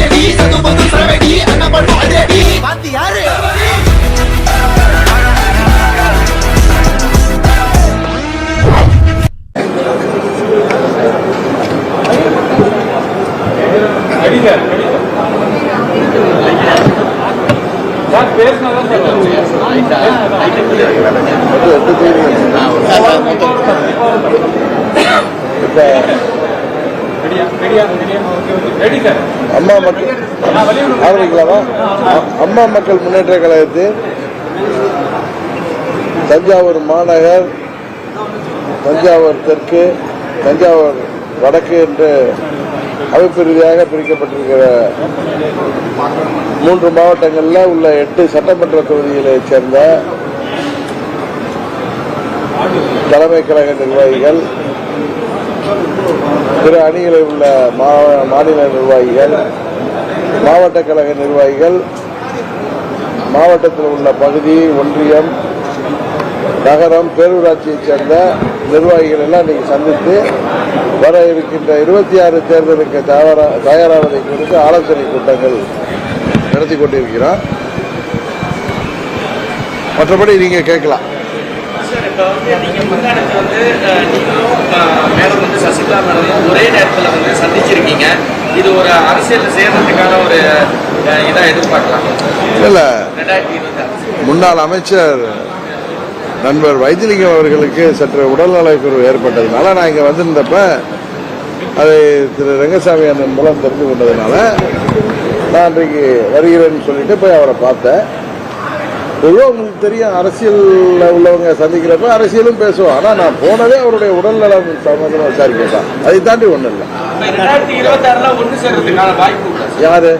அதிரடி சத்து பத்து சரவெடி அண்ணன் பண்ணும் அதிரடி பாத்தி யாரு? சார் அம்மா மக்கள் ஆரம்பிக்கலாமா? அம்மா மக்கள் முன்னேற்ற கழகத்தில் தஞ்சாவூர் மாநகர் தஞ்சாவூர் தெற்கு தஞ்சாவூர் வடக்கு என்று அமைப்பு ரீதியாக பிரிக்கப்பட்டிருக்கிற மூன்று மாவட்டங்களில் உள்ள எட்டு சட்டமன்ற தொகுதிகளைச் சேர்ந்த தலைமை கழக நிர்வாகிகள் பிற அணிகளில் உள்ள மாநில நிர்வாகிகள் மாவட்ட கழக நிர்வாகிகள் மாவட்டத்தில் உள்ள பகுதி ஒன்றியம் நகரம் பேரூராட்சியைச் சேர்ந்த நிர்வாகிகள் எல்லாம் இன்னைக்கு சந்தித்து வர இருக்கின்ற இருபத்தி ஆறு தேர்தலுக்கு தயாராவதை குறித்து ஆலோசனை கூட்டங்கள் நடத்தி கொண்டிருக்கிறோம் மற்றபடி நீங்க கேட்கலாம். வந்து சசிகலா மேடமும் ஒரே நேரத்தில் வந்து சந்திச்சிருக்கீங்க. இது ஒரு அரசியல் சேர்றதுக்கான ஒரு அஹ், இதா எதிர்பார்க்கலாம். இல்ல. முன்னாள் அமைச்சர் நண்பர் வைத்திலிங்கம் அவர்களுக்கு சற்று உடல்நலக்குறைவு ஏற்பட்டதுனால நான் இங்கே வந்திருந்தப்ப அதை திரு ரங்கசாமி அண்ணன் மூலம் தெரிந்து கொண்டதுனால நான் அன்றைக்கு வருகிறேன்னு சொல்லிட்டு போய் அவரை பார்த்தேன். பொதுவாக உங்களுக்கு தெரியும் அரசியலில் உள்ளவங்க சந்திக்கிறப்ப அரசியலும் பேசுவோம் ஆனால் நான் போனதே அவருடைய உடல்நலம் சம்பந்தமாக விசாரிக்க தான். அதை தாண்டி ஒன்றும் இல்லை? யாரு?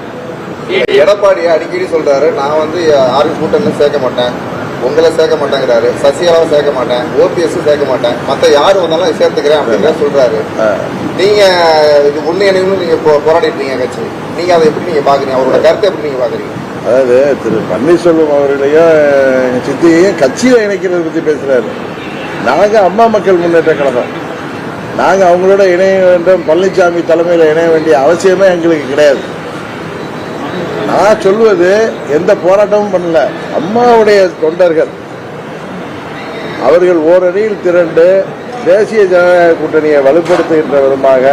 எடப்பாடி அடிக்கடி சொல்றாரு நான் வந்து ஆர்எஸ் கூட்டணில சேர்க்க மாட்டேன். உங்களை சேர்க்க மாட்டேங்கிறாரு. சசிகலாவை சேர்க்க மாட்டேன். ஓபிஎஸ் சேர்க்க மாட்டேன். மத்த யாரு வந்தாலும் சேர்த்துக்கிறேன் அப்படிங்கிற சொல்றாரு. நீங்க இது உண்மையானு நீங்க போ- போராடிட்டு இருக்கீங்க கட்சி. நீங்க அதை எப்படி நீங்க பாக்குறீங்க? அவரோட கருத்தை எப்படி நீங்க பாக்குறீங்க? அதாவது திரு பன்னீர்செல்வம் அவர்களையும் எங்கள் சித்தியையும் கட்சியில் இணைக்கிறத பற்றி பேசுகிறாரு நாங்கள் அம்மா மக்கள் முன்னேற்ற கழகம். நாங்கள் அவங்களோட இணைய வேண்டும் பழனிசாமி தலைமையில் இணைய வேண்டிய அவசியமே எங்களுக்கு கிடையாது. நான் சொல்வது எந்த போராட்டமும் பண்ணல. அம்மாவுடைய தொண்டர்கள். அவர்கள் ஓரணியில் திரண்டு தேசிய ஜனநாயக கூட்டணியை வலுப்படுத்துகின்ற விதமாக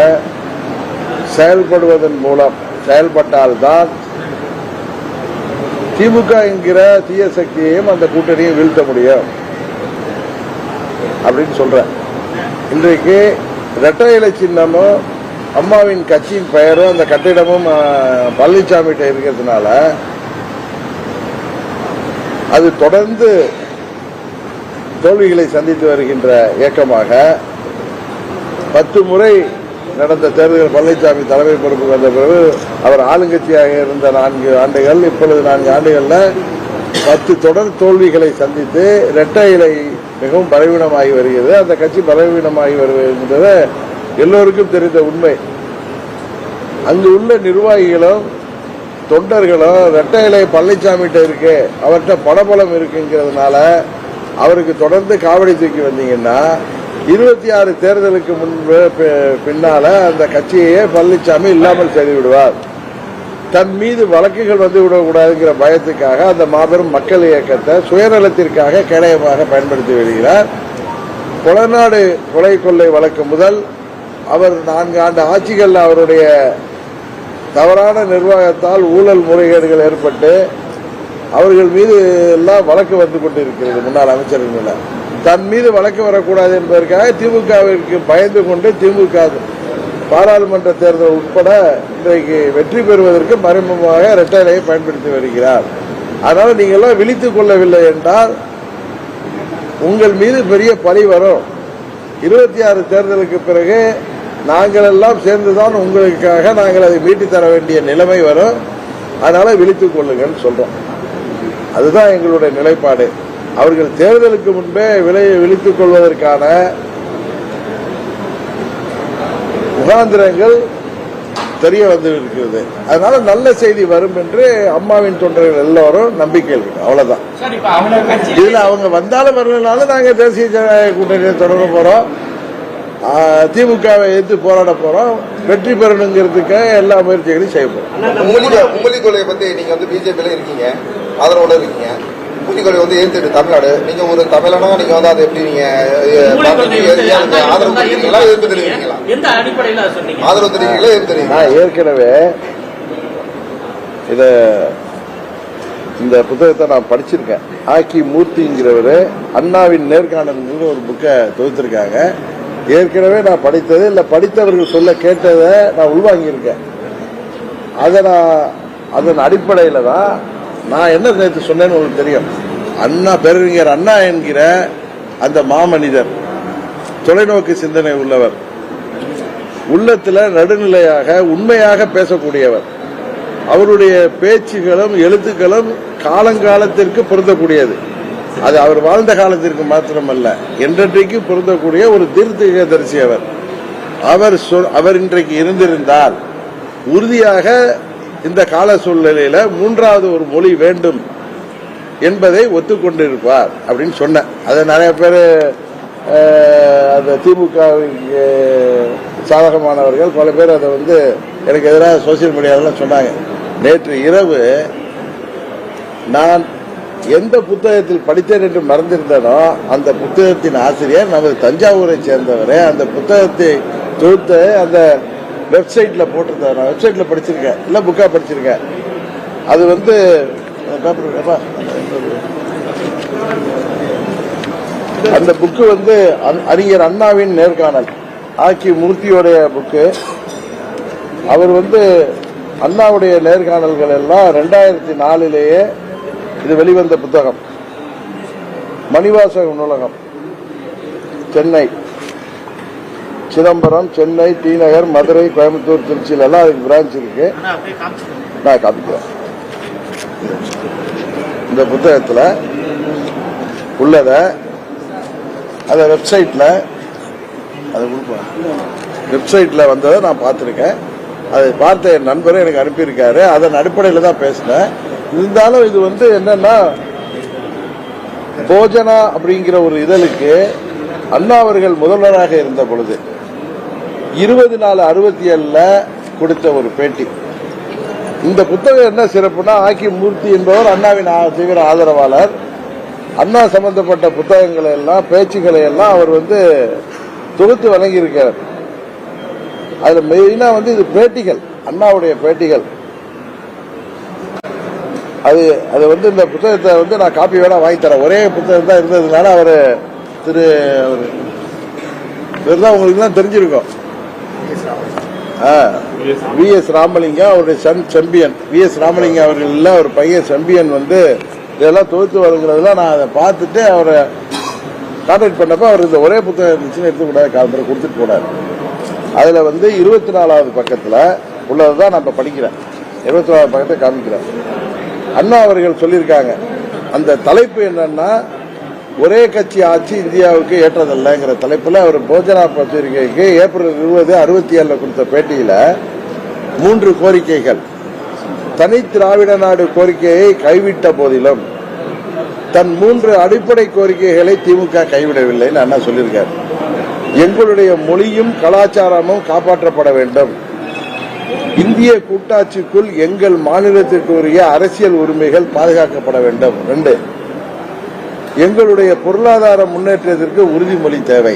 செயல்படுவதன் மூலம் செயல்பட்டால்தான் திமுக என்கிற தீய சக்தியையும் அந்த கூட்டணியை வீழ்த்த முடியும். அப்படின்னு சொல்றேன். இன்றைக்கு இரட்டை இலை சின்னமும் அம்மாவின் கட்சியின் பெயரும் அந்த கட்டிடமும் ஆஹ், பழனிசாமிகிட்ட இருக்கிறதுனால அது தொடர்ந்து தோல்விகளை சந்தித்து வருகின்ற இயக்கமாக பத்து முறை நடந்த தேர்தல் பழனிசாமி தலைமை பொறுப்பு வந்த பிறகு அவர் ஆளுங்கட்சியாக இருந்த நான்கு ஆண்டுகள் இப்பொழுது நான்கு ஆண்டுகளில் பத்து தொடர் தோல்விகளை சந்தித்து இரட்டை இலை மிகவும் பலவீனமாகி வருகிறது. அந்த கட்சி பலவீனமாகி வருகின்றது எல்லோருக்கும் தெரிந்த உண்மை. அங்கு உள்ள நிர்வாகிகளும் தொண்டர்களும் இரட்டை இலை பழனிசாமிகிட்ட இருக்கு அவர்கிட்ட படபலம் இருக்குங்கிறதுனால அவருக்கு தொடர்ந்து காவடி தூக்கி வந்தீங்கன்னா இருபத்தி ஆறு தேர்தலுக்கு முன்பு பி- பின்னால அந்த கட்சியையே பழனிசாமி இல்லாமல் செய்துவிடுவார் தன் மீது வழக்குகள் வந்து விடக்கூடாதுங்கிற பயத்துக்காக அந்த மாபெரும் மக்கள் இயக்கத்தை சுயநலத்திற்காக கேடயமாக பயன்படுத்தி வருகிறார். புலநாடு கொலை கொள்ளை வழக்கு முதல் அவர் நான்கு ஆண்டு ஆட்சிகளில் அவருடைய தவறான நிர்வாகத்தால் ஊழல் முறைகேடுகள் ஏற்பட்டு அவர்கள் மீது எல்லாம் வழக்கு வந்து கொண்டிருக்கிறது முன்னாள் அமைச்சர்கள் மேல. தன் மீது வழக்கு வரக்கூடாது என்பதற்காக திமுகவிற்கு பயந்து கொண்டு திமுக பாராளுமன்ற தேர்தல் உட்பட இன்றைக்கு வெற்றி பெறுவதற்கு மறைமுகமாக இரட்டைலையை பயன்படுத்தி வருகிறார். அதனால் நீங்கள்லாம் விழித்துக் கொள்ளவில்லை என்றால் உங்கள் மீது பெரிய பழி வரும். இருபத்தி ஆறு தேர்தலுக்கு பிறகு நாங்கள் எல்லாம் சேர்ந்துதான் உங்களுக்காக நாங்கள் அதை மீட்டு தர வேண்டிய நிலைமை வரும். அதனால விழித்துக் கொள்ளுங்கன்னு சொல்றோம். அதுதான் எங்களுடைய நிலைப்பாடு. அவர்கள் தேர்தலுக்கு முன்பே விலையை விழித்துக் கொள்வதற்கான முகாந்திரங்கள் தெரிய வந்து இருக்கிறது அதனால நல்ல செய்தி வரும் என்று அம்மாவின் தொண்டர்கள் எல்லோரும் நம்பிக்கை இருக்கு அவ்வளவுதான். அவங்க இதுல அவங்க வந்தாலும் வரலனாலும் நாங்க தேசிய ஜனநாயக கூட்டணியை தொடர போறோம். திமுகவை எதிர்த்து போராட போறோம். வெற்றி பெறணுங்கிறதுக்காக எல்லா முயற்சிகளையும் செய்ய போறோம். மும்மொழி மும்மொழி பத்தி நீங்க வந்து பிஜேபியில இருக்கீங்க. ஆதரவோட இருக்கீங்க. கொள்கை வந்து ஏத்துட்டு தமிழ்நாடு. நீங்க ஒரு தமிழனா நீங்க வந்து அதை எப்படி நீங்க ஆதரவு தெரிவிக்கிறீங்களா எதிர்ப்பு எந்த அடிப்படையில் சொன்னீங்க? ஆதரவு தெரிவிக்கிறீங்களா எதிர்ப்பு தெரிவிக்கிறீங்களா? நான் ஏற்கனவே இத இந்த புத்தகத்தை நான் படிச்சிருக்கேன். ஆக்கி மூர்த்திங்கிறவர் அண்ணாவின் நேர்காணல்னு ஒரு புக்கை தொகுத்திருக்காங்க. ஏற்கனவே நான் படித்தது இல்லை படித்தவர்கள் சொல்ல கேட்டதை நான் உள்வாங்கியிருக்கேன். அதை நான் அதன் அடிப்படையில் தான் நான் என்ன நேற்று சொன்னேன்னு உங்களுக்கு தெரியும். அண்ணா பேரறிஞர் அண்ணா என்கிற அந்த மாமனிதர் தொலைநோக்கு சிந்தனை உள்ளவர் உள்ளத்தில் நடுநிலையாக உண்மையாக பேசக்கூடியவர். அவருடைய பேச்சுகளும் எழுத்துக்களும் காலங்காலத்திற்கு பொருந்தக்கூடியது. அது அவர் வாழ்ந்த காலத்திற்கு மாத்திரமல்ல என்றைக்கு பொருந்தக்கூடிய ஒரு தீர்த்ததரிசி அவர். அவர் சொல்- அவர் இன்றைக்கு இருந்திருந்தால் உறுதியாக இந்த கால சூழ்நிலையில மூன்றாவது ஒரு மொழி வேண்டும் என்பதை ஒத்துக்கொண்டிருப்பார் அப்படின்னு சொன்னேன். அதை நிறைய பேர் அந்த திமுக சாதகமானவர்கள் பல பேர் அதை வந்து எனக்கு எதிராக சோசியல் மீடியாவில் சொன்னாங்க. நேற்று இரவு நான் எந்த புத்தகத்தில் படித்தேன் என்று மறந்திருந்தனோ அந்த புத்தகத்தின் ஆசிரியர் நமது தஞ்சாவூரை சேர்ந்தவர் அந்த புத்தகத்தை தொகுத்து அந்த வெப்சைட்ல போட்டிருந்தார் நான். வெப்சைட்ல படிச்சிருக்கேன். இல்ல புக்கா படிச்சிருக்கேன். அது வந்து பேப்பர் அந்த புக்கு வந்து அன்- அறிஞர் அண்ணாவின் நேர்காணல். ஆக்கி மூர்த்தியோடைய புக்கு அவர் வந்து அண்ணாவுடைய நேர்காணல்கள் எல்லாம் ரெண்டாயிரத்தி நாலிலேயே இது வெளிவந்த புத்தகம். மணிவாசக நூலகம். சென்னை. சிதம்பரம் சென்னை டி நகர் மதுரை கோயம்புத்தூர் திருச்சியில எல்லாம் அதுக்கு பிரான்ச் இருக்கு. நான் காமிக்கிறேன். இந்த புத்தகத்துல உள்ளத அந்த வெப்சைட்ல அதை கொடுப்பேன் வெப்சைட்ல வந்ததை நான் பார்த்துருக்கேன். அதை பார்த்த என் நண்பரும் எனக்கு அனுப்பியிருக்காரு. அதன் அடிப்படையில் தான் பேசினேன். இருந்தாலும் இது வந்து என்னன்னா போஜனா அப்படிங்கிற ஒரு இதழுக்கு அண்ணா அவர்கள் முதல்வராக இருந்த பொழுது இருபது நாலு அறுபத்தி ஏழுல கொடுத்த ஒரு பேட்டி இந்த புத்தகம் என்ன சிறப்புனா ஆக்கி மூர்த்தி என்பவர் அண்ணாவின் தீவிர ஆதரவாளர். அண்ணா சம்பந்தப்பட்ட புத்தகங்களை எல்லாம் பேச்சுக்களை எல்லாம் அவர் வந்து தொகுத்து வழங்கியிருக்கார் அதுல மெயினா வந்து இது பேட்டிகள் அண்ணாவுடைய பேட்டிகள். அது அது வந்து இந்த புத்தகத்தை வந்து நான் காப்பி வேணா வாங்கி தரேன். ஒரே புத்தகம் தான் இருந்ததுனால அவர் திரு அவர் இவர் தான் உங்களுக்கு தான் தெரிஞ்சிருக்கும். வி எஸ் ராமலிங்கம் அவருடைய son Sembiyan. V S Ramalingam அவர்கள் இல்ல ஒரு பையன் செம்பியன் வந்து இதெல்லாம் தொகுத்து வருங்கிறதுலாம் நான் அதை பார்த்துட்டு அவரை கான்டாக்ட் பண்ணப்ப அவர் இந்த ஒரே புத்தகம் இருந்துச்சுன்னு எடுத்துக்கூடாது காலத்தில் கொடுத்துட்டு போனார். அதுல வந்து இருபத்தி நாலாவது பக்கத்தில் உள்ளதை நான் நம்ம படிக்கிறேன். இருபத்தி நாலாவது பக்கத்தை காமிக்கிறேன். அண்ணா அவர்கள் சொல்லியிருக்காங்க. அந்த தலைப்பு என்னன்னா ஒரே கட்சி ஆட்சி இந்தியாவுக்கு ஏற்றதல்லங்கிற தலைப்பில் அவர் போஜனா பத்திரிகைக்கு ஏப்ரல் இருபது அறுபத்தி ஏழில் கொடுத்த பேட்டியில் மூன்று கோரிக்கைகள். தனி திராவிட நாடு கோரிக்கையை கைவிட்ட போதிலும் தன் மூன்று அடிப்படை கோரிக்கைகளை திமுக கைவிடவில்லைன்னு அண்ணா சொல்லியிருக்காரு. எங்களுடைய மொழியும் கலாச்சாரமும் காப்பாற்றப்பட வேண்டும். இந்திய கூட்டாட்சிக்குள் எங்கள் மாநிலத்திற்கு உரிய அரசியல் உரிமைகள் பாதுகாக்கப்பட வேண்டும். ரெண்டு. எங்களுடைய பொருளாதார முன்னேற்றத்திற்கு உறுதிமொழி தேவை.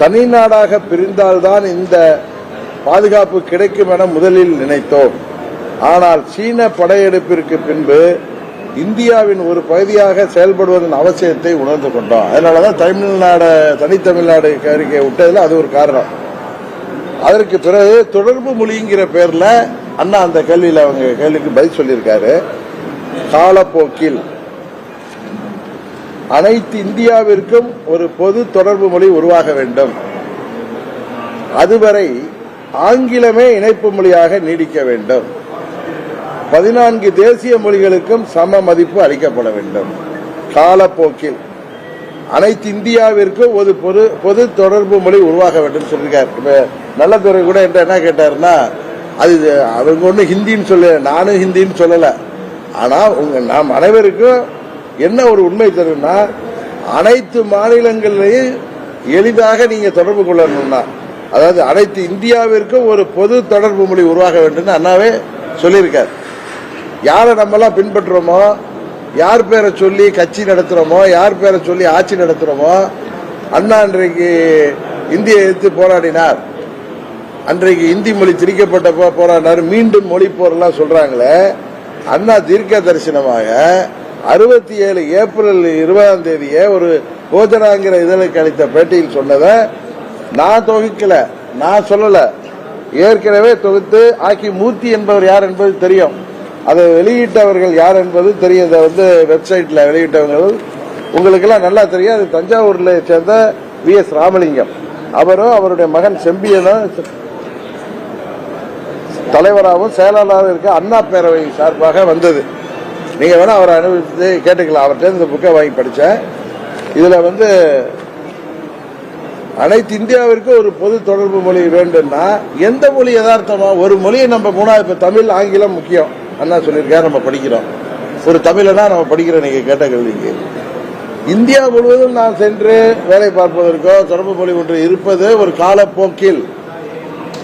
தனிநாடாக பிரிந்தால்தான் இந்த பாதுகாப்பு கிடைக்கும் என முதலில் நினைத்தோம். ஆனால் சீன படையெடுப்பிற்கு பின்பு இந்தியாவின் ஒரு பகுதியாக செயல்படுவதன் அவசியத்தை உணர்ந்து கொண்டோம். அதனாலதான் தமிழ்நாடு தனித்தமிழ்நாடு கோரிக்கை விட்டதில் அது ஒரு காரணம். அதற்கு பிறகு தொடர்பு மொழிங்கிற பேர்ல அண்ணா அந்த கேள்வியில் அவங்க கேள்விக்கு பதில் சொல்லியிருக்காரு. காலப்போக்கில் அனைத்து இந்தியாவிற்கும் ஒரு பொது தொடர்பு மொழி உருவாக வேண்டும். அதுவரை ஆங்கிலமே இணைப்பு மொழியாக நீடிக்க வேண்டும். பதினான்கு தேசிய மொழிகளுக்கும் சம மதிப்பு அளிக்கப்பட வேண்டும். காலப்போக்கில் அனைத்து இந்தியாவிற்கும் ஒரு பொது பொது தொடர்பு மொழி உருவாக வேண்டும் சொல்லியிருக்கார். இப்ப நல்லதுறை கூட என்கிட்ட என்ன கேட்டாருன்னா அது அவங்க ஒன்றும் ஹிந்தின்னு சொல்ல நானும் ஹிந்தின்னு சொல்லலை. ஆனால் உங்கள் நாம் அனைவருக்கும் என்ன ஒரு உண்மை தரும்னா அனைத்து மாநிலங்களிலையும் எளிதாக நீங்க தொடர்பு கொள்ளணும்னா அதாவது அனைத்து இந்தியாவிற்கும் ஒரு பொது தொடர்பு மொழி உருவாக வேண்டும் அண்ணாவே சொல்லியிருக்கார். யாரை நம்மலாம் பின்பற்றுறோமோ யார் பேரை சொல்லி கட்சி நடத்துறோமோ யார் பேரை சொல்லி ஆட்சி நடத்துறோமோ அண்ணா அன்றைக்கு இந்தியை எதிர்த்து போராடினார். அன்றைக்கு இந்தி மொழி திரிக்கப்பட்ட போராடினார். மீண்டும் மொழி போரெல்லாம் சொல்றாங்களே அண்ணா தீர்க்க தரிசனமாக அறுபத்தி ஏழு ஏப்ரல் இருபதாம் தேதியே ஒரு போஜனாங்கிற இதழுக்கு அளித்த பேட்டியில் சொன்னதை நான் தொகுக்கல நான் சொல்லல. ஏற்கனவே தொகுத்து ஆக்கி மூர்த்தி என்பவர் யார் என்பது தெரியும். அதை வெளியிட்டவர்கள் யார் என்பது தெரியும். இதை வந்து வெப்சைட்ல வெளியிட்டவங்க உங்களுக்கெல்லாம் நல்லா தெரியும். அது தஞ்சாவூர்ல சேர்ந்த வி எஸ் ராமலிங்கம். அவரும் அவருடைய மகன் செம்பியனும் தலைவராகவும் செயலாளராகவும் இருக்க அண்ணா பேரவை சார்பாக வந்தது. நீங்க வேணா அவரை அனுபவித்து கேட்டுக்கலாம். அவர்கிட்ட இந்த புக்கை வாங்கி படித்தேன் இதுல வந்து அனைத்து இந்தியாவிற்கும் ஒரு பொது தொடர்பு மொழி வேண்டும்னா எந்த மொழி யதார்த்தமா? ஒரு மொழியை நம்ம மூணாவது இப்ப தமிழ் ஆங்கிலம் முக்கியம். அண்ணா சொல்லியிருக்காரு நம்ம படிக்கிறோம். ஒரு தமிழனா நம்ம படிக்கிறோம் நீங்க கேட்ட கேள்விக்கு. இந்தியா முழுவதும் நான் சென்று வேலை பார்ப்பதற்கோ தொடர்பு மொழி ஒன்று இருப்பது ஒரு காலப்போக்கில்.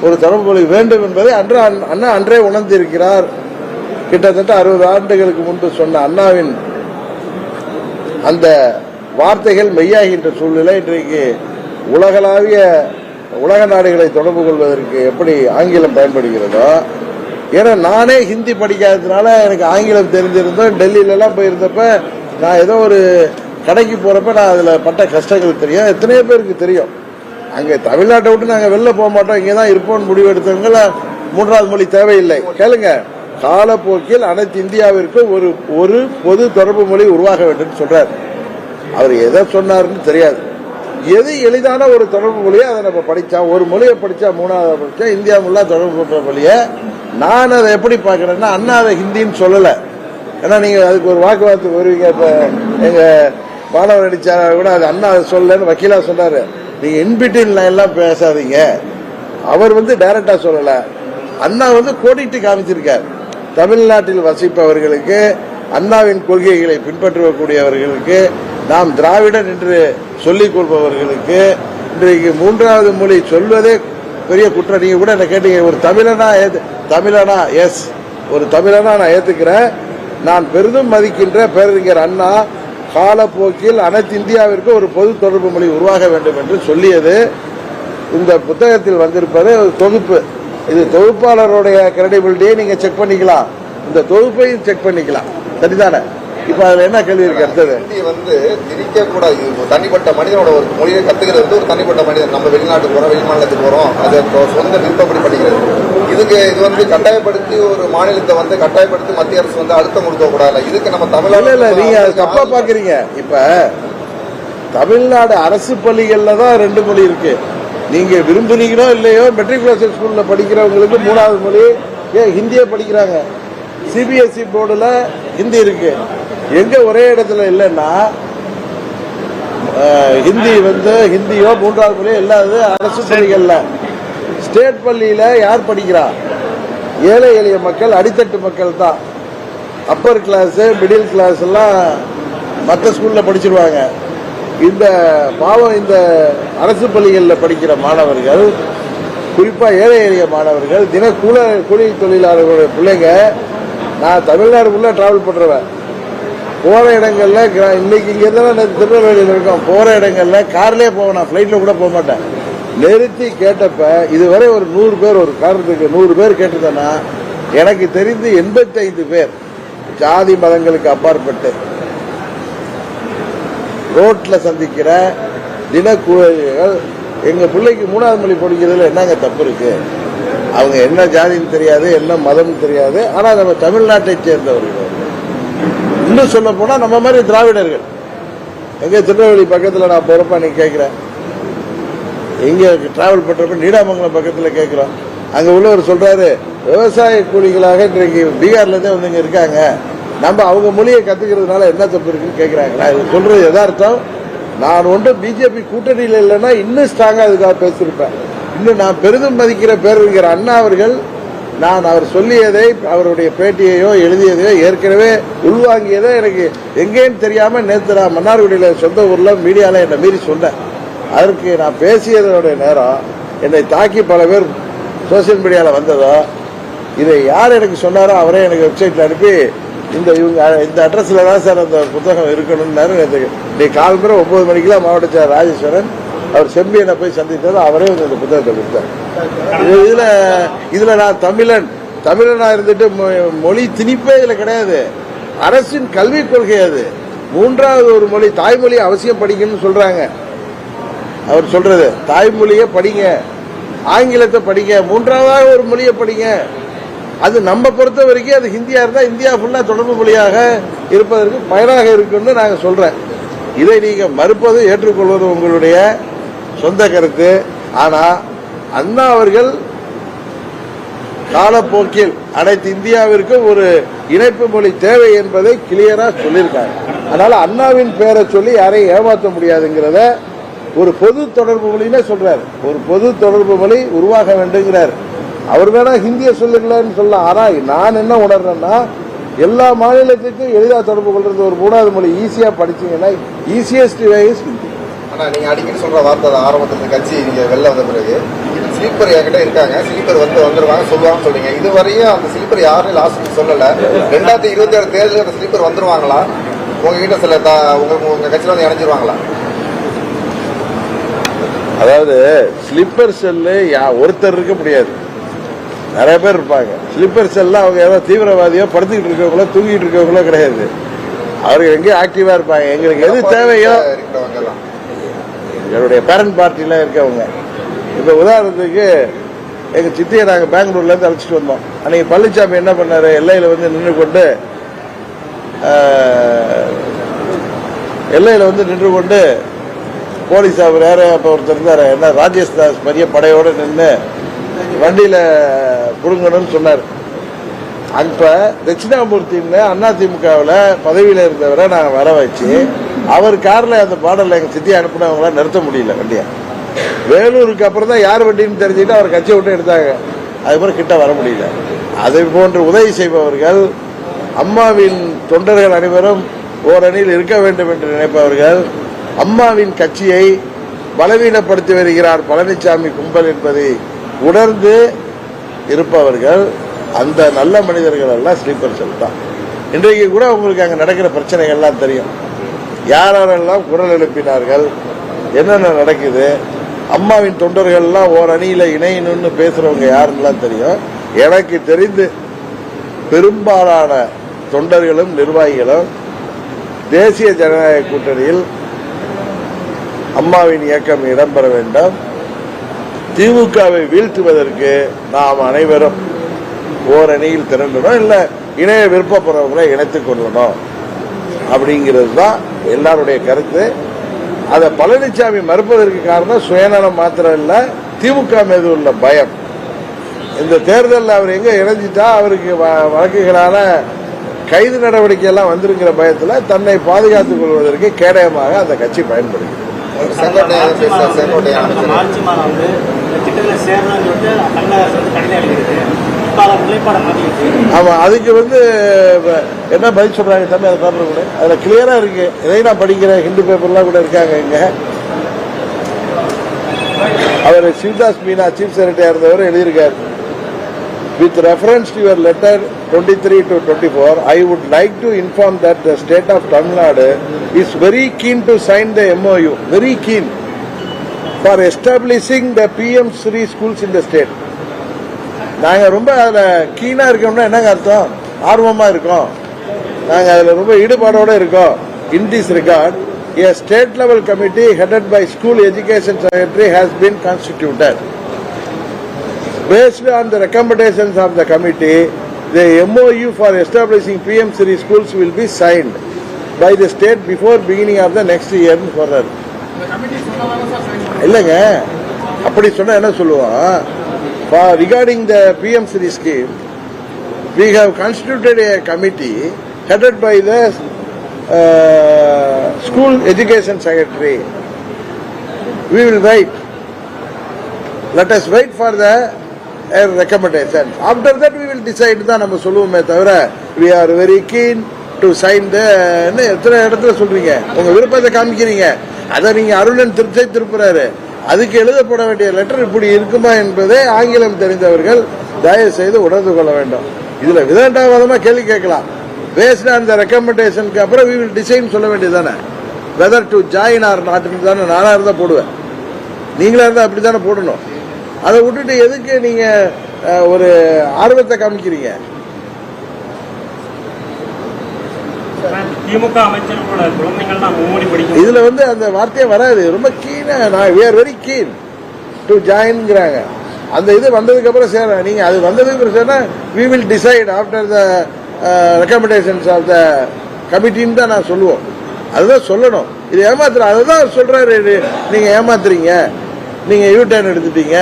ஒரு தொடர்பு மொழி வேண்டும் என்பதை அன்று அண்ணா அன்றே உணர்ந்திருக்கிறார். கிட்டத்தட்ட அறுபது ஆண்டுகளுக்கு முன்பு சொன்ன அண்ணாவின் அந்த வார்த்தைகள் மெய்யாகின்ற சூழ்நிலை இன்றைக்கு உலகளாவிய உலக நாடுகளை தொடர்பு கொள்வதற்கு எப்படி ஆங்கிலம் பயன்படுகிறதோ ஏன்னா நானே ஹிந்தி படிக்காததுனால எனக்கு ஆங்கிலம் தெரிஞ்சிருந்தோம் டெல்லியிலலாம் போயிருந்தப்ப நான் ஏதோ ஒரு கடைக்கு போகிறப்ப நான் அதில் பட்ட கஷ்டங்கள் தெரியும். எத்தனையோ பேருக்கு தெரியும். அங்கே தமிழ்நாட்டை விட்டு நாங்கள் வெளில போக மாட்டோம். இங்கே தான் இருப்போம்னு முடிவு எடுத்தவங்கள மூன்றாவது மொழி தேவையில்லை. கேளுங்க. காலப்போக்கில் அனைத்து இந்தியாவிற்கும் ஒரு ஒரு பொது தொடர்பு மொழி உருவாக வேண்டும் சொல்றார். அவர் எதை சொன்னார்னு தெரியாது. எது எளிதான ஒரு தொடர்பு மொழியை அதை நம்ம படித்தா ஒரு மொழியை படித்தா மூணாவது படித்தா இந்தியா முல்லா தொடர்பு கொண்ட மொழியை நான் அதை எப்படி பார்க்குறேன்னா அண்ணா அதை ஹிந்தின்னு சொல்லலை. ஏன்னா நீங்கள் அதுக்கு ஒரு வாக்குவாதத்துக்கு வருவீங்க இப்போ எங்கள் மாணவர் அடிச்சார கூட அது அண்ணா அதை சொல்லலன்னு வக்கீலா சொன்னார். நீங்கள் இன்பிட்வீன் எல்லாம் பேசாதீங்க. அவர் வந்து டைரக்டாக சொல்லலை. அண்ணா வந்து கோடிட்டு காமிச்சிருக்கார். தமிழ்நாட்டில் வசிப்பவர்களுக்கு அண்ணாவின் கொள்கைகளை பின்பற்றக்கூடியவர்களுக்கு நாம் திராவிடன் என்று சொல்லிக் கொள்பவர்களுக்கு இன்றைக்கு மூன்றாவது மொழி சொல்வதே பெரிய குற்றம். நீங்க கூட என்ன கேட்டீங்க ஒரு தமிழனா தமிழனா எஸ் ஒரு தமிழனா நான் ஏத்துக்கிறேன். நான் பெரிதும் மதிக்கின்ற பேரறிஞர் அண்ணா காலப்போக்கில் அனைத்து இந்தியாவிற்கு ஒரு பொது தொடர்பு மொழி உருவாக வேண்டும் என்று சொல்லியது. இந்த புத்தகத்தில் வந்திருப்பது ஒரு தொகுப்பு. இது தொகுப்பாளருடைய கிரெடிபிலிட்டியை நீங்க செக் பண்ணிக்கலாம். இந்த தொகுப்பையும் செக் பண்ணிக்கலாம். சரிதானே? இப்ப அதுல என்ன கேள்வி இருக்கு அடுத்தது? வந்து திணிக்க கூடாது தனிப்பட்ட மனிதனோட ஒரு மொழியை கத்துக்கிறது வந்து ஒரு தனிப்பட்ட மனிதன். நம்ம வெளிநாட்டுக்கு போறோம் வெளிமாநிலத்துக்கு போறோம். அது சொந்த விருப்பப்படி படிக்கிறது. இதுக்கு இது வந்து கட்டாயப்படுத்தி ஒரு மாநிலத்தை வந்து கட்டாயப்படுத்தி மத்திய அரசு வந்து அழுத்தம் கொடுக்க கூடாது இதுக்கு நம்ம தமிழ்நாடு இல்ல நீங்க அது தப்பா பாக்குறீங்க. இப்ப தமிழ்நாடு அரசு பள்ளிகள்ல தான் ரெண்டு மொழி இருக்கு. நீங்க விரும்புனீங்களோ இல்லையோ மெட்ரிகுலேஷன் ஸ்கூல்ல படிக்கிறவங்களுக்கு மூணாவது மொழி. ஏன் ஹிந்தியே படிக்கிறாங்க. சிபிஎஸ்இ போர்டில் ஹிந்தி இருக்கு. எங்க ஒரே இடத்துல இல்லைன்னா ஹிந்தி வந்து ஹிந்தியோ மூன்றாவது மொழியோ இல்லாதது அரசு பள்ளிகள்ல. ஸ்டேட் பள்ளியில யார் படிக்கிறா? ஏழை எளிய மக்கள் அடித்தட்டு மக்கள் தான். அப்பர் கிளாஸ் மிடில் கிளாஸ் எல்லாம் மற்ற ஸ்கூல்ல படிச்சிருவாங்க. இந்த பாவம் இந்த அரசு பள்ளிகளில் படிக்கிற மாணவர்கள் குறிப்பாக ஏழை எளிய மாணவர்கள் தின கூல கூலி தொழிலாளர்களுடைய பிள்ளைங்க நான் தமிழ்நாடுக்குள்ளே டிராவல் பண்ணுறவன் போகிற இடங்களில் கிரா- இன்னைக்கு இங்கே இருந்தா திருநெல்வேலியில் இருக்கோம் போகிற இடங்களில் கார்லேயே போவேன். நான் ஃப்ளைட்டில் கூட போக மாட்டேன். நிறுத்தி கேட்டப்ப இதுவரை ஒரு நூறு பேர் ஒரு காரணத்துக்கு நூறு பேர் கேட்டிருந்தேன்னா எனக்கு தெரிந்து எண்பத்தைந்து பேர் ஜாதி மதங்களுக்கு அப்பாற்பட்டு. ரோட்டில் சந்திக்கிற தினக்கூலிகள் எங்கள் பிள்ளைக்கு மூணாவது மொழி படிக்கிறதுல என்னங்க தப்பு இருக்கு? அவங்க என்ன ஜாதின்னு தெரியாது என்ன மதம் தெரியாது ஆனால் நம்ம தமிழ்நாட்டை சேர்ந்தவர்கள். இன்னும் சொல்ல போனால் நம்ம மாதிரி திராவிடர்கள். எங்கே திருநெல்வேலி பக்கத்தில் நான் போகிறப்ப நீ கேட்குறேன் எங்கே டிராவல் பண்ணுறப்ப நீடாமங்கலம் பக்கத்தில் கேட்குறோம் அங்கே உள்ளவர் சொல்கிறாரு விவசாய கூலிகளாக இன்றைக்கு பீகார்லேருந்தே வந்து இங்கே இருக்காங்க. நம்ம அவங்க மொழியை கத்துக்கிறதுனால என்ன தப்பு இருக்குன்னு கேட்கிறாங்க நான் இது சொல்றது எதார்த்தம். நான் ஒன்றும் பிஜேபி கூட்டணியில் இல்லைன்னா இன்னும் ஸ்ட்ராங்காக அதுக்காக பேசியிருப்பேன். இன்னும் நான் பெரிதும் மதிக்கிற பேரறிஞர் அண்ணா அவர்கள் நான் அவர் சொல்லியதை அவருடைய பேட்டியையோ எழுதியதையோ ஏற்கனவே உள்வாங்கியதை எனக்கு எங்கேன்னு தெரியாமல் நேற்று நான் மன்னார்குடியில் சொந்த ஊரில் மீடியாவில் என்னை மீறி சொன்னேன். அதற்கு நான் பேசியதோடைய நேரம். என்னை தாக்கி பல பேர் சோசியல் மீடியாவில் வந்ததோ இதை யார் எனக்கு சொன்னாரோ அவரே எனக்கு வெப்சைட்டில் அனுப்பி இந்த இவங்க இந்த அட்ரஸில் தான் சார் அந்த புத்தகம் இருக்கணும்னாரு. நீ கால் முறை ஒன்பது மணிக்கெல்லாம் மாவட்ட ராஜேஸ்வரன் அவர் செம்பியனை போய் சந்தித்தது அவரே வந்து இந்த புத்தகத்தை கொடுத்தார். இதில் இதில் நான் தமிழன் தமிழனாக இருந்துட்டு மொ- மொழி திணிப்பே இதில் கிடையாது. அரசின் கல்விக் கொள்கை அது. மூன்றாவது ஒரு மொழி தாய்மொழி அவசியம் படிக்கணும்னு சொல்கிறாங்க அவர் சொல்கிறது தாய்மொழியை படிங்க ஆங்கிலத்தை படிங்க மூன்றாவதாக ஒரு மொழியை படிங்க. அது நம்ம பொறுத்த வரைக்கும் அது ஹிந்தியா இருந்தா இந்தியா ஃபுல்லா தொடர்பு மொழியாக இருப்பதற்கு பயனாக இருக்குன்னு நாங்க சொல்றேன். இதை நீங்க மறுப்பது ஏற்றுக்கொள்வது உங்களுடைய சொந்த கருத்து. ஆனா அண்ணா அவர்கள் காலப்போக்கில் அனைத்து இந்தியாவிற்கும் ஒரு இணைப்பு மொழி தேவை என்பதை கிளியரா சொல்லியிருக்காங்க. அதனால அண்ணாவின் பெயரை சொல்லி யாரையும் ஏமாற்ற முடியாதுங்கிறத ஒரு பொது தொடர்பு மொழினே சொல்றாரு. ஒரு பொது தொடர்பு மொழி உருவாக வேண்டுங்கிறார். அவர் வேணா ஹிந்தியை சொல்லுங்களேன்னு சொல்லலாம் ஆனா நான் என்ன உணர்றேன்னா எல்லா மாநிலத்துக்கும் எளிதா தொடர்பு கொள்றது ஒரு மூணாவது மொழி ஈஸியா படிச்சீங்கன்னா ஈஸியஸ்ட் வே இஸ் ஹிந்தி. ஆனா நீங்க அடிக்கடி சொல்ற வார்த்தை ஆரம்பத்துல கட்சி நீங்க வெளில வந்த பிறகு. ஸ்லீப்பர் என்கிட்ட இருக்காங்க ஸ்லீப்பர் வந்து வந்துருவாங்க சொல்லுவாங்க சொல்றீங்க. இதுவரையும் அந்த ஸ்லீப்பர் யாரும் லாஸ்ட் சொல்லல. ரெண்டாயிரத்தி இருபத்தி ஏழு தேர்தலில் அந்த ஸ்லீப்பர் வந்துருவாங்களா? உங்ககிட்ட சில த- உங்க உங்க கட்சியில வந்து இணைஞ்சிருவாங்களா? அதாவது ஸ்லிப்பர் செல்லு ஒருத்தர் இருக்க முடியாது. நிறைய பேர் இருப்பாங்க. ஸ்லிப்பர் செல்ல அவங்க ஏதோ தீவிரவாதியோ படுத்துக்கிட்டு இருக்கவங்களோ தூங்கிட்டு இருக்கவங்களோ கிடையாது. அவர்கள் எங்கேயும் ஆக்டிவா இருப்பாங்க. எங்களுக்கு எது தேவையோ என்னுடைய பேரண்ட் பார்ட்டில இருக்கவங்க. இப்ப உதாரணத்துக்கு எங்க சித்தியை நாங்க பெங்களூர்ல இருந்து அழைச்சிட்டு வந்தோம். அன்னைக்கு பழனிசாமி என்ன பண்ணாரு? எல்லையில வந்து நின்று கொண்டு எல்லையில வந்து நின்று கொண்டு போலீஸ் அவர் யாரு அப்ப ஒருத்தர் இருந்தாரு. என்ன ராஜேஷ் தாஸ் பெரிய படையோட நின்று வண்டியில கொடுங்கன்னு சொன்னார். அப்ப தட்சிணாமூர்த்தின்னு அதிமுகவில் பதவியில் இருந்தவரை நாங்கள் வர வச்சு அவர் காரில் அந்த பாடலை எங்கள் சித்தி அனுப்புனவங்கள நிறுத்த முடியல வண்டியை. வேலூருக்கு அப்புறம் தான் யார் வண்டின்னு தெரிஞ்சுட்டு அவர் கட்சியை விட்டு எடுத்தாங்க. அதுக்கப்புறம் கிட்ட வர முடியல. அதை போன்று உதவி செய்பவர்கள் அம்மாவின் தொண்டர்கள் அனைவரும் ஓரணியில் இருக்க வேண்டும் என்று நினைப்பவர்கள் அம்மாவின் கட்சியை பலவீனப்படுத்தி வருகிறார் பழனிசாமி கும்பல் என்பதை உணர்ந்து இருப்பவர்கள் அந்த நல்ல மனிதர்கள் எல்லாம் ஸ்லீப்பர் செல் தான். இன்றைக்கு கூட உங்களுக்கு அங்கே நடக்கிற பிரச்சனைகள்லாம் தெரியும். யாரெல்லாம் குரல் எழுப்பினார்கள் என்னென்ன நடக்குது அம்மாவின் தொண்டர்கள்லாம் ஓர் அணியில் இணையணும்னு பேசுகிறவங்க யாருன்னெலாம் தெரியும். எனக்கு தெரிந்து பெரும்பாலான தொண்டர்களும் நிர்வாகிகளும் தேசிய ஜனநாயக கூட்டணியில் அம்மாவின் இயக்கம் இடம்பெற வேண்டும். திமுகவை வீழ்த்துவதற்கு நாம் அனைவரும் ஓரணியில் திரண்டணும் இல்ல இணைய விருப்பப்படுறவங்களை இணைத்துக் கொள்ளணும்? அப்படிங்கிறது தான் எல்லாருடைய கருத்து. அதை பழனிசாமி மறுப்பதற்கு காரணம் சுயநலம் மாத்திரம் இல்ல திமுக மீது உள்ள பயம். இந்த தேர்தலில் அவர் எங்க இணைஞ்சிட்டா அவருக்கு வ- வழக்குகளான கைது நடவடிக்கை எல்லாம் வந்திருக்கிற பயத்தில் தன்னை பாதுகாத்துக் கொள்வதற்கு கேடயமாக அந்த கட்சி பயன்படுகிறது. மார்ச் மாதம் வந்து இந்த திட்டத்தில் சேரணும்னு சொல்லிட்டு தமிழக அரசு வந்து கடிதம் எழுதியிருக்கு. இப்போ அதை நிலைப்பாடை மாற்றிக்கிச்சு ஆமா அதுக்கு வந்து என்ன பதில் சொல்றாங்க தம்பி அந்த பேப்பர் கூட. அதுல கிளியரா இருக்கு. இதையும் நான் படிக்கிறேன். ஹிந்து பேப்பர்லாம் கூட இருக்காங்க இங்க. அவர் சிவதாஸ் மீனா சீஃப் செக்ரட்டரியா இருந்தவர் எழுதியிருக்கார். With reference to your letter twenty three to twenty four I to like to inform that the state of Tamil Nadu is very keen to sign the very very keen for the the PM Shri schools in the state நாங்க ரொம்ப அதில் கீனாக இருக்கோம்னா என்னங்க அர்த்தம்? ஆர்வமாக இருக்கோம். நாங்கள் அதில் ரொம்ப ஈடுபாடோட இருக்கோம். In this regard a state level committee headed by school education secretary has been constituted. Based on the recommendations of the committee the MOU for establishing PM Sri schools will be signed by the state before beginning of the next year சொல்றாரு இல்லைங்க அப்படி சொன்னா என்ன சொல்லுவான் For regarding the PM Sri scheme, we have constituted a committee headed by the uh, school education secretary. We will wait. Let us wait for the uh, recommendation. After that we will decide தான் நம்ம சொல்லுவோமே தவிர we are very keen to sign the எத்தனை இடத்துல சொல்றீங்க? உங்க விருப்பத்தை காமிக்கிறீங்க. அதை நீங்க அருணன் திருச்சை திருப்புறாரு. அதுக்கு எழுதப்பட வேண்டிய லெட்டர் இப்படி இருக்குமா என்பதை ஆங்கிலம் தெரிந்தவர்கள் தயவு செய்து உணர்ந்து கொள்ள வேண்டும். இதுல விதண்டாவாதமா கேள்வி கேட்கலாம். பேஸ்ட் ஆன் த ரெக்கமெண்டேஷனுக்கு அப்புறம் வி வில் டிசைன் சொல்ல வேண்டியதானே வெதர் டு ஜாயின் ஆர் நாட்டுன்னு தானே நானா இருந்தா போடுவேன். நீங்களா இருந்தா அப்படி தானே போடணும். அதை விட்டுட்டு எதுக்கு நீங்க அஹ், ஒரு ஆர்வத்தை காமிக்கிறீங்க? திமுக அமைச்சர்களோட குழந்தைகள் நான் மும்மொழி படிக்கும் இதுல வந்து அந்த வார்த்தையே வராது. ரொம்ப கீனா நான் we are very keen to ஜாயின்ங்கிறாங்க அந்த இது வந்ததுக்கு அப்புறம் சேர நீங்க அது வந்ததுக்கு அப்புறம் சேரா we will decide after the recommendations of the கமிட்டின்னு தான் நான் சொல்லுவோம். அதுதான் சொல்லணும். இது ஏமாத்துற அதுதான் சொல்றாரு. நீங்க ஏமாத்துறீங்க. நீங்க யூ டர்ன் எடுத்துட்டீங்க.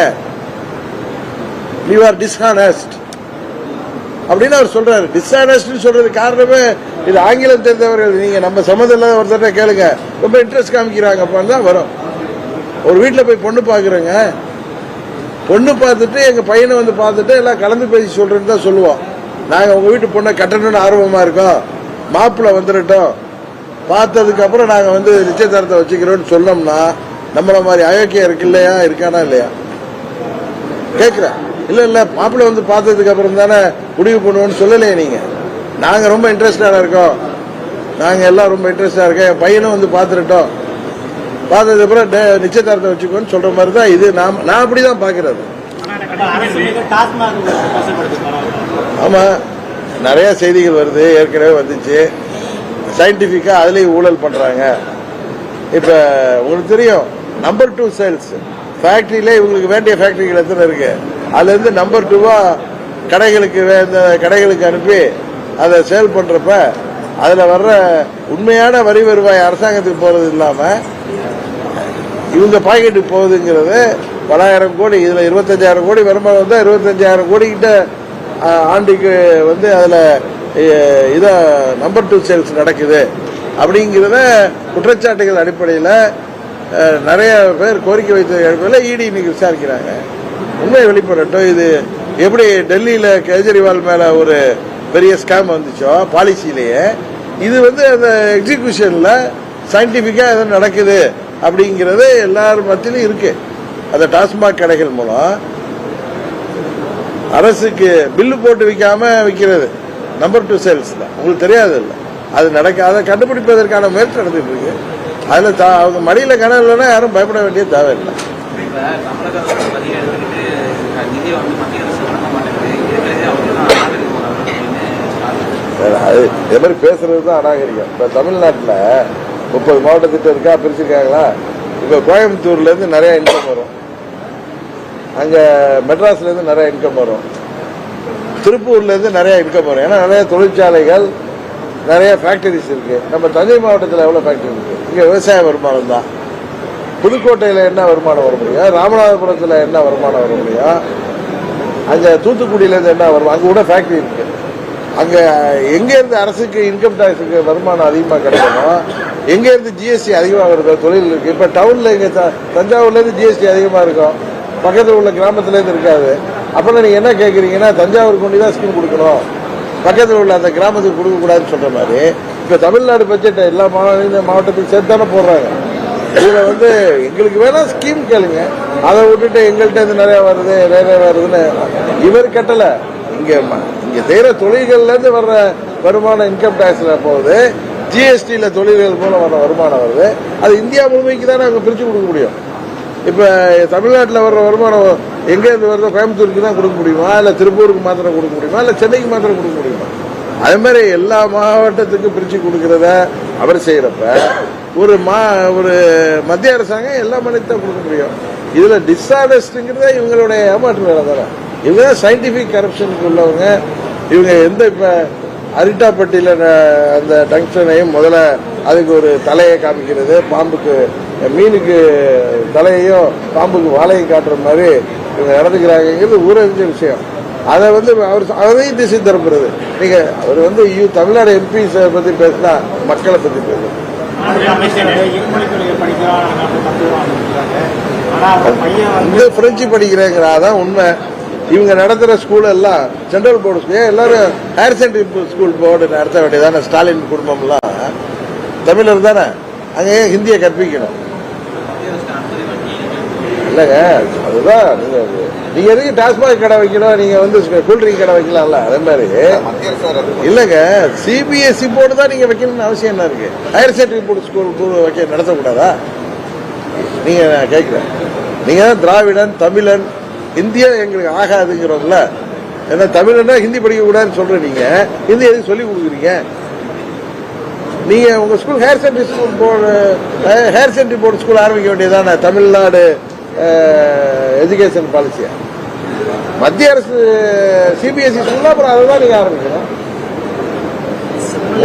யூ ஆர் டிஸ்ஹானஸ்ட் அப்படின்னு அவர் சொல்றாரு. டிஸ்ஆனஸ்ட் சொல்றது காரணமே இது ஆங்கிலம் தெரிந்தவர்கள். நீங்க நம்ம சம்மந்தம் இல்லாத ஒருத்தர் கேளுங்க. ரொம்ப இன்ட்ரெஸ்ட் காமிக்கிறாங்க. தான் வரும். ஒரு வீட்டில் போய் பொண்ணு பார்க்குறேங்க பொண்ணு பார்த்துட்டு எங்கள் பையனை வந்து பார்த்துட்டு எல்லாம் கலந்து பேசி சொல்கிறேன்னு தான் சொல்லுவோம். நாங்கள் உங்கள் வீட்டு பொண்ணை கட்டணும்னு ஆர்வமாக இருக்கோம். மாப்பிள்ளை வந்துடட்டும் பார்த்ததுக்கு அப்புறம் வந்து நிச்சயதாரத்தை வச்சுக்கிறோம்னு சொன்னோம்னா நம்மளை மாதிரி அயோக்கியம் இருக்கு இல்லையா இருக்கானா இல்லையா? கேட்குறேன் இல்லை இல்லை மாப்பிள்ளை வந்து பார்த்ததுக்கு அப்புறம் தானே முடிவு பண்ணுவோம்னு சொல்லலையே நீங்கள் நாங்கள் ரொம்ப இன்ட்ரெஸ்டாக இருக்கோம். நாங்கள் எல்லாம் ரொம்ப இன்ட்ரெஸ்டாக இருக்கோம். என் பையனும் வந்து பார்த்துருட்டோம். பார்த்ததுக்கு அப்புறம் நிச்சயதார்த்தம் வச்சுக்கோன்னு சொல்ற மாதிரி தான் இது. நாம் நான் அப்படி தான் பார்க்குறது. ஆமாம் நிறையா நிறைய செய்திகள் வருது. ஏற்கனவே வந்துச்சு. சயின்டிஃபிக்காக அதுலேயும் ஊழல் பண்ணுறாங்க இப்போ உங்களுக்கு தெரியும் நம்பர் டூ சேல்ஸ் ஃபேக்ட்ரியிலே இவங்களுக்கு வேண்டிய ஃபேக்டரிகள் எத்தனை இருக்குது அதுலேருந்து நம்பர் டூவா கடைகளுக்கு வே- இந்த கடைகளுக்கு அனுப்பி அதை சேல் பண்றப்ப அதுல வர்ற உண்மையான வரி வருவாய் அரசாங்கத்துக்கு போறது இல்லாம இவங்க பாக்கெட்டுக்கு போகுதுங்கிறது பலாயிரம் கோடி இதுல இருபத்தஞ்சாயிரம் கோடி வருமானம் வந்தா இருபத்தஞ்சாயிரம் கோடி கிட்ட ஆண்டுக்கு வந்து அதுல எ, நம்பர் டூ சேல்ஸ் நடக்குது. அப்படிங்கிறத குற்றச்சாட்டுகள் அடிப்படையில் நிறைய பேர் கோரிக்கை வைத்த அடிப்படையில் இடி இன்னைக்கு விசாரிக்கிறாங்க. உண்மை வெளிப்படட்டும் இது எப்படி டெல்லியில் கெஜ்ரிவால் மேலே ஒரு பெரிய ஸ்கேம் வந்துச்சோ பாலிசியிலேயே இது வந்து அந்த எக்ஸிகியூஷன்ல சயின்டிஃபிக்காக எதுவும் நடக்குது அப்படிங்கிறது எல்லார் மத்தியிலும் இருக்கு. அந்த டாஸ்மாக் கடைகள் மூலம் அரசுக்கு பில்லு போட்டு விற்காம விற்கிறது நம்பர் டூ சேல்ஸ் தான். உங்களுக்கு தெரியாது இல்லை. அது நடக்க அதை கண்டுபிடிப்பதற்கான முயற்சி நடந்துட்டு இருக்கு. அதில் தா- அவங்க மடியில் கணம் இல்லைன்னா யாரும் பயப்பட வேண்டிய தேவையில்லை. வந்து மத்திய அரசு வழங்க மாட்டேங்குது இருக்கிறதே அவங்க தான் அது இதே மாதிரி பேசுறது தான் அநாகரிகம். இப்ப தமிழ்நாட்டுல முப்பது மாவட்ட திட்டம் இருக்கா பிரிச்சிருக்காங்களா? இப்ப கோயம்புத்தூர்ல இருந்து நிறைய இன்கம் வரும். அங்க மெட்ராஸ்ல இருந்து நிறைய இன்கம் வரும். திருப்பூர்ல இருந்து நிறைய இன்கம் வரும். ஏன்னா நிறைய தொழிற்சாலைகள் நிறைய ஃபேக்டரிஸ் இருக்கு. நம்ம தஞ்சை மாவட்டத்தில் எவ்வளோ ஃபேக்டரி இருக்கு? இங்கே விவசாய வருமானம் தான். புதுக்கோட்டையில் என்ன வருமானம் வர முடியும் ராமநாதபுரத்தில் என்ன வருமானம் வர முடியும் அங்கே தூத்துக்குடியிலேருந்து என்ன வருமானம் அங்கே கூட ஃபேக்ட்ரி இருக்குது அங்கே எங்கேருந்து அரசுக்கு இன்கம் டேக்ஸுக்கு வருமானம் அதிகமாக கிடைக்கணும் எங்கேருந்து ஜிஎஸ்டி அதிகமாக வருதோ தொழில் இருக்குது இப்போ டவுனில் இங்கே த- தஞ்சாவூர்லேருந்து ஜிஎஸ்டி அதிகமாக இருக்கும் பக்கத்தில் உள்ள கிராமத்துலேருந்து இருக்காது. அப்புறம் நீங்கள் என்ன கேட்குறீங்கன்னா தஞ்சாவூர் கொண்டு தான் ஸ்கீம் கொடுக்கணும். பக்கத்தில் உள்ள அந்த கிராமத்துக்கு கொடுக்கக்கூடாதுன்னு சொல்கிற மாதிரி இப்போ தமிழ்நாடு பட்ஜெட் எல்லா மாநில மாவட்டத்துக்கும் சேர்த்து தானே போடுறாங்க. இதில் வந்து எங்களுக்கு வேணால் ஸ்கீம் கேளுங்க. அதை விட்டுட்டு எங்கள்கிட்ட இது நிறைய வருது நிறைய வருதுன்னு இவர் கட்டல. இங்க ம- இங்க செய்யற தொழில்கள்ல இருந்து வர்ற வருமானம் இன்கம் டேக்ஸில் போகுது. ஜிஎஸ்டியில தொழில்கள் மூலம் வர வருமானம் வருது. அது இந்தியா முழுமைக்கு தான் நாங்கள் பிரிச்சு கொடுக்க முடியும். இப்ப தமிழ்நாட்டில் வர்ற வருமானம் எங்க இருந்து வருதோ கோயம்புத்தூருக்கு தான் கொடுக்க முடியுமா? இல்ல திருப்பூருக்கு மாத்திரம் கொடுக்க முடியுமா? இல்ல சென்னைக்கு மாத்திரம் கொடுக்க முடியுமா? அதே மாதிரி எல்லா மாவட்டத்துக்கும் பிரிச்சு கொடுக்கறத அவர் செய்யறப்ப ஒரு மா ஒரு மத்திய அரசாங்கம் எல்லா மாநிலத்தையும் கொடுக்க முடியும். இதுல டிஸ்ஆனஸ்ட்ங்கிறத இவங்களுடைய ஏமாற்று வேலை தானே. இவங்க சயின்டிபிக் கரப்ஷனுக்கு உள்ளவங்க. இவங்க எந்த இப்ப அரிட்டாப்பட்டியில அந்த டங்ஷனையும் முதல்ல அதுக்கு ஒரு தலையை காமிக்கிறது பாம்புக்கு மீனுக்கு தலையையும் பாம்புக்கு வாழையும் காட்டுற மாதிரி இவங்க நடந்துக்கிறாங்கிறது ஊரறிஞ்ச விஷயம். அதை வந்து அவர் அதையும் திசை திருப்புறது. நீங்க அவர் வந்து யூ தமிழ்நாடு எம்பி பத்தி பேசினா மக்களை பத்தி பேசுறது அமைச்சர் இந்த பிரெஞ்சு படிக்கிறேங்கிற உண்மை. இவங்க நடத்துகிற ஸ்கூல் எல்லாம் சென்ட்ரல் போர்டு ஸ்கூல் எல்லாரும் ஹையர் செகண்டரி ஸ்கூல் போர்டு நடத்த வேண்டியதானே? ஸ்டாலின் குடும்பம்லாம். தமிழர் தானே? அங்கே ஏன் ஹிந்தியை கற்பிக்கணும்? இல்லைங்க அதுதான் நீங்கள் நீங்கள் எதுக்கு டாஸ்மாக் கடை வைக்கணும்? நீங்கள் வந்து கூல்ட்ரிங்க் கடை வைக்கலாம்ல அதே மாதிரி. இல்லைங்க சிபிஎஸ்சி போர்டு தான் நீங்கள் வைக்கணும்னு அவசியம் என்ன இருக்குது ஹையர் செகண்டரி போர்டு ஸ்கூல் வைக்க நடத்தக்கூடாதா? நீங்கள் நான் கேட்குறேன். நீங்க திராவிடன் தமிழன் இந்தியா எங்களுக்கு ஆகாதுங்கிறோம்ல. ஏன்னா தமிழன்னா ஹிந்தி படிக்க கூடாதுன்னு சொல்ற நீங்க. ஹிந்தி எதுக்கு சொல்லி கொடுக்குறீங்க? நீங்க உங்க school higher secondary school board higher secondary board school ஆரம்பிக்க வேண்டியதானே தமிழ்நாடு எஜுகேஷன் பாலிசியா மத்திய அரசு சிபிஎஸ்சி ஸ்கூல்னா அப்புறம் அதை தான் நீங்க ஆரம்பிக்கணும்.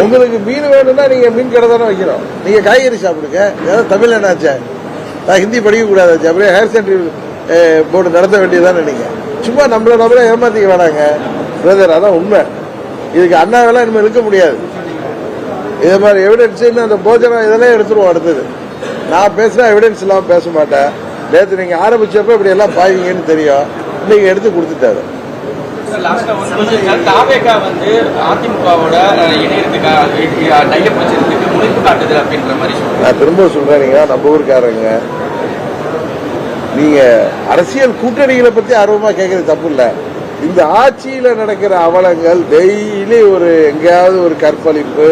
உங்களுக்கு மீன் வேணும்னா நீங்க மீன் கடை தானே வைக்கிறோம் நீங்க காய்கறி சாப்பிடுங்க. ஏதாவது தமிழ் என்னாச்சே நான் ஹிந்தி படிக்க கூடாதாச்சு அப்படியே ஹையர் செகண்டரி போர்டு நடத்த வேண்டியதானே நீங்க சும்மா நம்மள நம்மள ஏமாத்திக்க வேணாங்க. பிரதர் அதான் உண்மை. இதுக்கு அண்ணாவெல்லாம் இனிமேல் இருக்க முடியாது. இதே மாதிரி எவிடன்ஸ் அந்த போஜனம் இதெல்லாம் எடுத்துருவோம் அடுத்தது. நான் பேசுனா எவிடன்ஸ் இல்லாமல் பேச மாட்டேன். நேற்று நீங்க ஆரம்பிச்சப்ப இப்படி எல்லாம் பாய்வீங்கன்னு தெரியும். இன்னைக்கு எடுத்து கொடுத்துட்டாரு. லாஸ்டா ஒரு கொஸ்டின் சார் தாவேகா வந்து அதிமுகவோட இணையத்துக்கு டைப் வச்சிருந்துக்கு முனைப்பு காட்டுது அப்படின்ற மாதிரி சொல்றாங்க நான் திரும்ப சொல்றேன் நம்ம ஊருக்காரங்க நீங்க அரசியல் கூட்டணிகளை பத்தி ஆர்வமா கேட்கறது தப்பு இல்ல. இந்த ஆட்சியில நடக்கிற அவலங்கள் டெய்லி ஒரு எங்கேயாவது ஒரு கற்பழிப்பு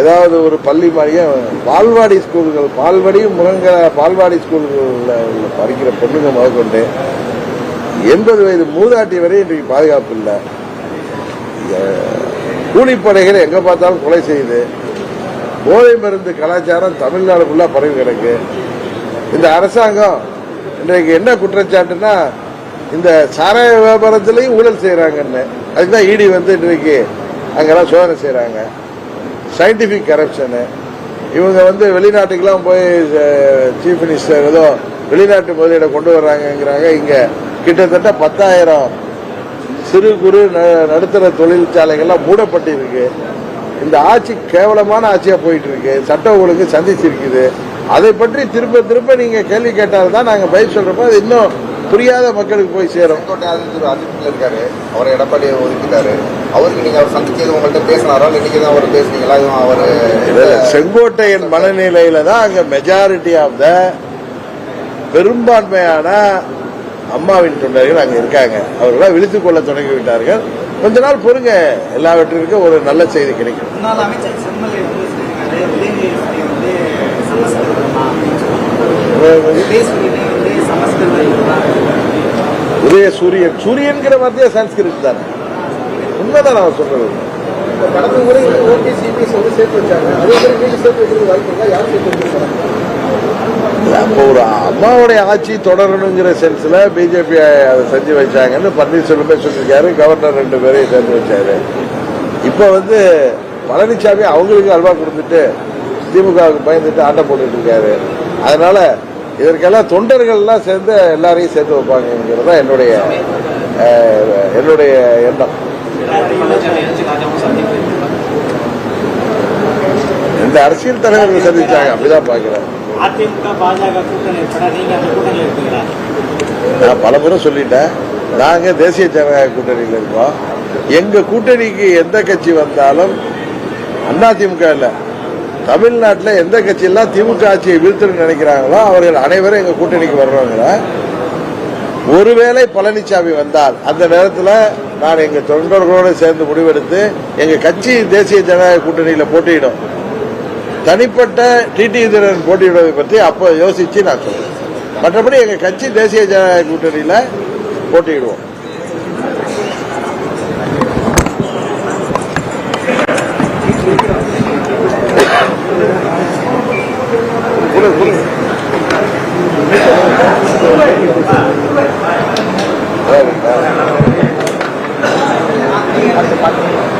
ஏதாவது ஒரு பள்ளி மாதிரியும் பால்வாடி ஸ்கூல்கள் பால்வாடி முருங்க பால்வாடி ஸ்கூல்களில் உள்ள படிக்கிற பொண்ணுங்க முதற்கொண்டு எண்பது வயது மூதாட்டி வரை இன்றைக்கு பாதுகாப்பு இல்லை. கூலிப்படைகள் எங்க பார்த்தாலும் கொலை செய்யுது. போதை மருந்து கலாச்சாரம் தமிழ்நாடு ஃபுல்லாக பரவி கிடக்கு. இந்த அரசாங்கம் இன்றைக்கு என்ன குற்றச்சாட்டுன்னா இந்த சாராய வியாபாரத்திலையும் ஊழல் செய்யறாங்கன்னு அதுதான் இடி வந்து இன்றைக்கு அங்கெல்லாம் சோதனை செய்யறாங்க சயின்டிபிக் கரப்ஷனு இவங்க வந்து வெளிநாட்டுக்கெல்லாம் போய் சீஃப் மினிஸ்டர் ஏதோ வெளிநாட்டு முதலீடை கொண்டு வர்றாங்கங்கிறாங்க. இங்க கிட்டத்தட்ட பத்தாயிரம் சிறு குறு ந- நடுத்தர தொழிற்சாலைகள்லாம் மூடப்பட்டிருக்கு. இந்த ஆட்சி கேவலமான ஆட்சியா போயிட்டு இருக்கு. சட்ட ஒழுங்கு சந்திச்சிருக்குது. அதை பற்றி திரும்ப திரும்ப நீங்க கேள்வி கேட்டால்தான் நாங்க பதில் சொல்றப்ப அது இன்னும் புரியாத மக்களுக்கு போய் சேரும். அதிமுக இருக்காரு. அவரை எடப்பாடி ஒதுக்கிட்டாரு. அவருக்கு நீங்க அவர் சந்திச்சது உங்கள்ட்ட பேசினாரா? இல்ல இன்னைக்கு தான் அவர் பேசுனீங்களா? அவர் செங்கோட்டையன் மனநிலையில தான் அங்க மெஜாரிட்டி ஆஃப் த பெரும்பான்மையான அம்மாவின் தொண்டர்கள் அங்க இருக்காங்க. அவர்களாம் விழித்துக் கொள்ள தொடங்கி விட்டார்கள். கொஞ்ச நாள் பொறுங்க. எல்லாவற்றிற்கும் ஒரு நல்ல செய்தி கிடைக்கும். உதய சூரியன் சூரியன்கிற வார்த்தையே சன்ஸ்கிருத் தானே. உண்மைதான் நான் சொல்றது. கடந்த முறை சிபிஎஸ் வந்து சேர்த்து வச்சாங்க. அதே மாதிரி சேர்த்து வைக்கிறது வாய்ப்பு இருக்கா? யார் சேர்த்து வச்சிருக்காங்க? ஒரு அம்மாவுடைய ஆட்சி தொடரணுங்கிற சென்ஸ்ல பிஜேபி அதை செஞ்சு வச்சாங்கன்னு பன்னீர்செல்வமே சொல்லியிருக்காரு. கவர்னர் ரெண்டு பேரையும் சேர்ந்து வச்சாரு. இப்ப வந்து பழனிசாமி அவங்களுக்கு அல்வா கொடுத்துட்டு திமுகவுக்கு பயந்துட்டு ஆட்டம் போட்டுட்டு இருக்காரு. அதனால இதற்கெல்லாம் தொண்டர்கள்லாம் சேர்ந்து எல்லாரையும் சேர்த்து வைப்பாங்கிறது தான் என்னுடைய என்னுடைய எண்ணம். இந்த அரசியல் தலைவர்கள் சந்திச்சாங்க? அப்படிதான் பாக்குறேன் நான் பல முறை சொல்லிட்டேன். நாங்க தேசிய ஜனநாயக கூட்டணியில் இருக்கோம். எங்க கூட்டணிக்கு எந்த கட்சி வந்தாலும் அதிமுக இல்ல. தமிழ்நாட்டில் எந்த கட்சியெல்லாம் திமுக ஆட்சியை வீழ்த்தணும்னு நினைக்கிறாங்களோ அவர்கள் அனைவரும் எங்க கூட்டணிக்கு வர்றவங்க ஒருவேளை பழனிசாமி வந்தால் அந்த நேரத்தில் நான் எங்க தொண்டர்களோடு சேர்ந்து முடிவெடுத்து எங்க கட்சி தேசிய ஜனநாயக கூட்டணியில் போட்டியிடும். தனிப்பட்ட டிடி திறன் போட்டியிடுவதை பற்றி அப்போ யோசிச்சு நான் சொல்றேன். மற்றபடி எங்க கட்சி தேசிய ஜனநாயக கூட்டணியில் போட்டியிடுவோம். Thank you. சரிங்களா? பச்சைக்கூறி